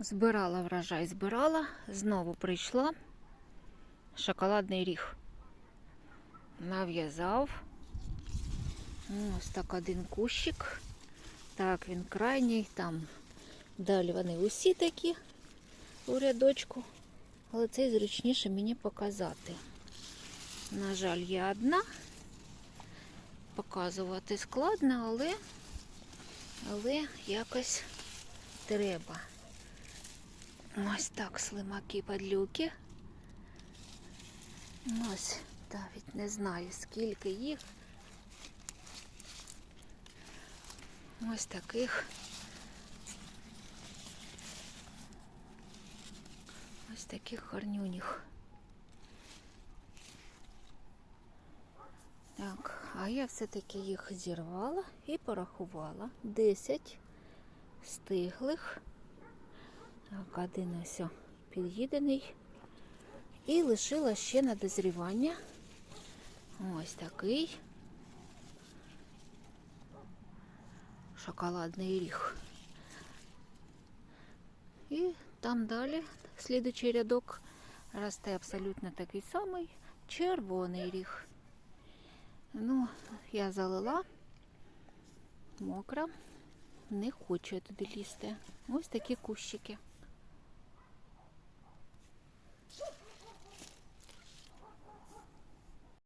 Збирала врожай, збирала, знову прийшла шоколадний ріг. Нав'язав. Ось так один кущик. Так, він крайній, там далі вони усі такі у рядочку. Але цей зручніше мені показати. На жаль, є одна. Показувати складно, але, але якось треба. Ось так слимаки падлюки. Ось, навіть не знаю, скільки їх. Ось таких. Ось таких гарнюніх. Так, а я все-таки їх зірвала і порахувала. 10 стиглих. Так, один під'їдений. І лишила ще на дозрівання. Ось такий шоколадний ріг. І там далі, слідучий рядок, росте абсолютно такий самий червоний ріг. Ну, я залила мокра, не хочу туди лізти. Ось такі кущики.